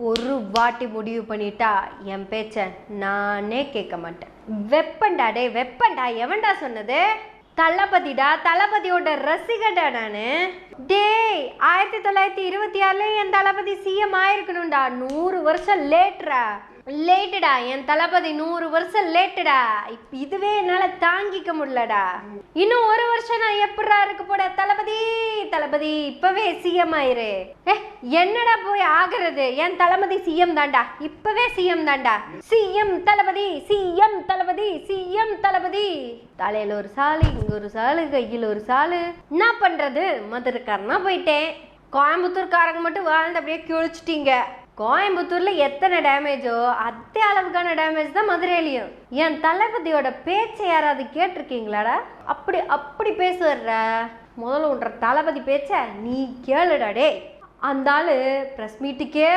ஒரு வாட்டி முடிவு பண்ணிட்டா என் பேச்ச நானே கேட்க மாட்டேன். வெப்பன்டா டே வெப்பன்டா எவன்டா சொன்னது? தளபதிடா தளபதியோட ரசிகடா நானு. டேய் ஆயிரத்தி தொள்ளாயிரத்தி இருபத்தி ஆறுல என் தளபதி சிஎம் ஆயிருக்கணும்டா. நூறு வருஷம் லேட்ரா. லேட்டுடா என் தளபதி நூறு வருஷம் லேட்டுடா. இப்ப இதுவே என்னால தாங்கிக்க முடியலடா. இன்னும் ஒரு வருஷம் நான் எப்படா இருக்க போட தளபதி? தளபதி இப்பவே சிஎம் ஆயிரு. ஏ என்னடா போய் ஆகிறது? என் தளபதி சிஎம் தான்டா. இப்பவே சிஎம் தான்டா. CM Thalapathy CM Thalapathy CM Thalapathy. தலையில ஒரு சாலு இங்க ஒரு சாலு கையில் ஒரு சாலு. என்ன பண்றது? மதுரைக்காரனா போயிட்டேன். கோயம்புத்தூர்காரங்க மட்டும் வாழ்ந்து அப்படியே கிழிச்சிட்டீங்க. கோயம்புத்தூர்ல எத்தனை டேமேஜோ அதே அளவுக்கான டேமேஜ் தான் மதுரையிலையும். என் தளபதியோட பேச்சை யாராவது கேட்டிருக்கீங்களாடா? அப்படி அப்படி பேசுவர்ற. முதல்ல உன்ற தளபதி பேச்ச நீ கேளுடா டே அந்த ஆளு ப்ரெஸ் மீட்டுக்கே